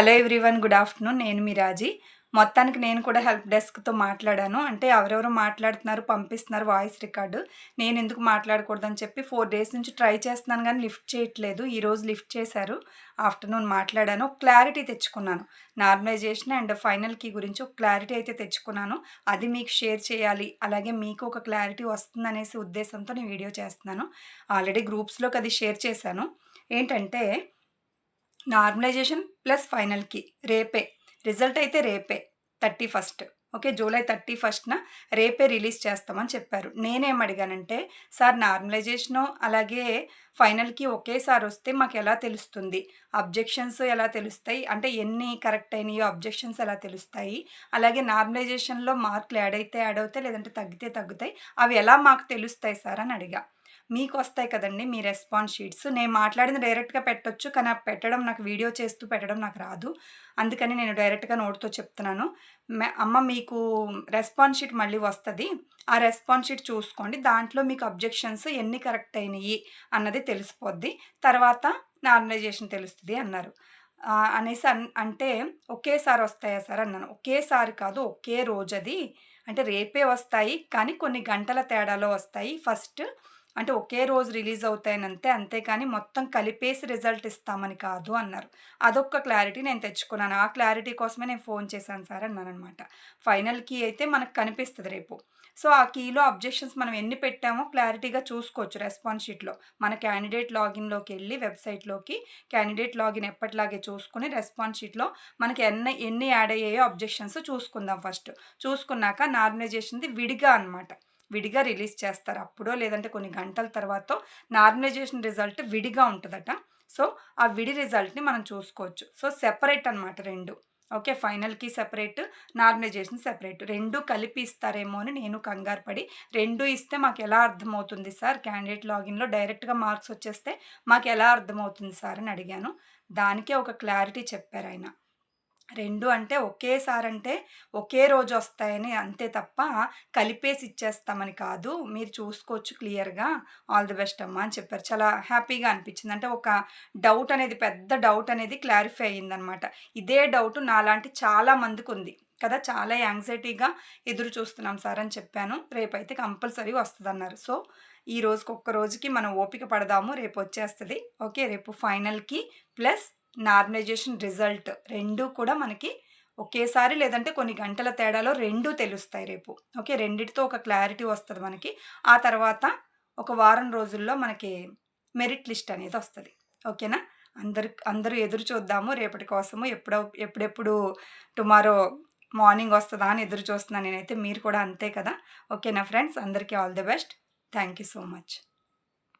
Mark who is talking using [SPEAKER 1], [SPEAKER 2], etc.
[SPEAKER 1] Hello everyone good afternoon. నేను మీ రాజీ. మొత్తానికి నేను కూడా హెల్ప్ డెస్క్తో మాట్లాడాను. అంటే ఎవరెవరు మాట్లాడుతున్నారు పంపిస్తున్నారు వాయిస్ రికార్డు. నేను ఎందుకు మాట్లాడకూడదని చెప్పి ఫోర్ డేస్ నుంచి ట్రై చేస్తున్నాను కానీ లిఫ్ట్ చేయట్లేదు. ఈరోజు లిఫ్ట్ చేశారు. ఆఫ్టర్నూన్ మాట్లాడాను. క్లారిటీ తెచ్చుకున్నాను. నార్మలైజేషన్ అండ్ ఫైనల్ కీ గురించి ఒక క్లారిటీ అయితే తెచ్చుకున్నాను. అది మీకు షేర్ చేయాలి. అలాగే మీకు ఒక క్లారిటీ వస్తుందనేసి ఉద్దేశంతో నేను వీడియో చేస్తున్నాను. ఆల్రెడీ గ్రూప్స్లోకి అది షేర్ చేశాను. ఏంటంటే నార్మలైజేషన్ ప్లస్ ఫైనల్కి రేపే. రిజల్ట్ అయితే రేపే. Thirty first. Okay? July thirty ఫస్ట్న రేపే రిలీజ్ చేస్తామని చెప్పారు. నేనేం అడిగానంటే సార్ నార్మలైజేషను అలాగే ఫైనల్కి ఒకేసారి వస్తే మాకు ఎలా తెలుస్తుంది? అబ్జెక్షన్స్ ఎలా తెలుస్తాయి? అంటే ఎన్ని కరెక్ట్ అయినాయో అబ్జెక్షన్స్ ఎలా తెలుస్తాయి? అలాగే నార్మలైజేషన్లో మార్కులు యాడ్ అయితే యాడ్ అవుతాయి లేదంటే తగ్గితే తగ్గుతాయి. అవి ఎలా మాకు తెలుస్తాయి సార్? అని అడిగా. మీకు వస్తాయి కదండి మీ రెస్పాన్స్ షీట్స్. నేను మాట్లాడింది డైరెక్ట్గా పెట్టొచ్చు కానీ ఆ పెట్టడం నాకు వీడియో చేస్తూ పెట్టడం నాకు రాదు. అందుకని నేను డైరెక్ట్గా నోట్తో చెప్తున్నాను. అమ్మ మీకు రెస్పాన్స్ షీట్ మళ్ళీ వస్తుంది. ఆ రెస్పాన్స్ షీట్ చూసుకోండి. దాంట్లో మీకు అబ్జెక్షన్స్ ఎన్ని కరెక్ట్ అయినాయి అన్నది తెలిసిపోద్ది. తర్వాత నార్మలైజేషన్ తెలుస్తుంది అన్నారు. అనేసి అన్ అంటే ఒకేసారి వస్తాయా సార్ అన్నాను. ఒకేసారి కాదు ఒకే రోజు అది అంటే రేపే వస్తాయి కానీ కొన్ని గంటల తేడాలో వస్తాయి. ఫస్ట్ అంటే ఒకే రోజు రిలీజ్ అవుతాయనంతే అంతేకాని మొత్తం కలిపేసి రిజల్ట్ ఇస్తామని కాదు అన్నారు. అదొక్క క్లారిటీ నేను తెచ్చుకున్నాను. ఆ క్లారిటీ కోసమే నేను ఫోన్ చేశాను సార్ అన్నాను అనమాట ఫైనల్ కీ అయితే మనకు కనిపిస్తుంది రేపు. సో ఆ కీలో అబ్జెక్షన్స్ మనం ఎన్ని పెట్టామో క్లారిటీగా చూసుకోవచ్చు రెస్పాన్స్ షీట్లో. మన క్యాండిడేట్ లాగిన్లోకి వెళ్ళి వెబ్సైట్లోకి క్యాండిడేట్ లాగిన్ ఎప్పటిలాగే చూసుకుని రెస్పాన్స్ షీట్లో మనకి ఎన్ని ఎన్ని యాడ్ అయ్యాయో అబ్జెక్షన్స్ చూసుకుందాం ఫస్ట్. చూసుకున్నాక నార్మలైజేషన్ది విడిగా అనమాట విడిగా రిలీజ్ చేస్తారు అప్పుడో లేదంటే కొన్ని గంటల తర్వాత నార్మలైజేషన్ రిజల్ట్ విడిగా ఉంటుందట. సో ఆ విడి రిజల్ట్ని మనం చూసుకోవచ్చు. సో సెపరేట్ అనమాట రెండు. ఓకే ఫైనల్కి సెపరేట్ నార్మలైజేషన్ సెపరేట్. రెండు కలిపి ఇస్తారేమో అని నేను కంగారు పడి రెండు ఇస్తే మాకు ఎలా అర్థమవుతుంది సార్? క్యాండిడేట్ లాగిన్లో డైరెక్ట్గా మార్క్స్ వచ్చేస్తే మాకు ఎలా అర్థమవుతుంది సార్? అని అడిగాను. దానికే ఒక క్లారిటీ చెప్పారు ఆయన. రెండు అంటే ఒకేసారి అంటే ఒకే రోజు వస్తాయని అంతే తప్ప కలిపేసి ఇచ్చేస్తామని కాదు. మీరు చూసుకోవచ్చు క్లియర్గా. ఆల్ ది బెస్ట్ అమ్మా అని చెప్పారు. చాలా హ్యాపీగా అనిపించింది. అంటే ఒక డౌట్ అనేది పెద్ద డౌట్ అనేది క్లారిఫై అయ్యిందనమాట. ఇదే డౌట్ నాలాంటి చాలా మందికి ఉంది కదా. చాలా యాంగ్జైటీగా ఎదురు చూస్తున్నాం సార్ అని చెప్పాను. రేపైతే కంపల్సరీ వస్తుందన్నారు. సో ఈ రోజుకి ఒక్క రోజుకి మనం ఓపిక పడదాము. రేపు వచ్చేస్తుంది. ఓకే రేపు ఫైనల్కి ప్లస్ నార్మలైజేషన్ రిజల్ట్ రెండు కూడా మనకి ఒకేసారి లేదంటే కొన్ని గంటల తేడాలో రెండు తెలుస్తాయి రేపు. ఓకే? రెండిటితో ఒక క్లారిటీ వస్తుంది మనకి. ఆ తర్వాత ఒక వారం రోజుల్లో మనకి మెరిట్ లిస్ట్ అనేది వస్తుంది. ఓకేనా? అందరు అందరూ ఎదురు చూద్దాము. రేపటి కోసము ఎప్పుడో ఎప్పుడెప్పుడు టుమారో మార్నింగ్ వస్తుందా అని ఎదురు చూస్తున్నాను నేనైతే. మీరు కూడా అంతే కదా? ఓకేనా ఫ్రెండ్స్? అందరికీ all the best. Thank you so much.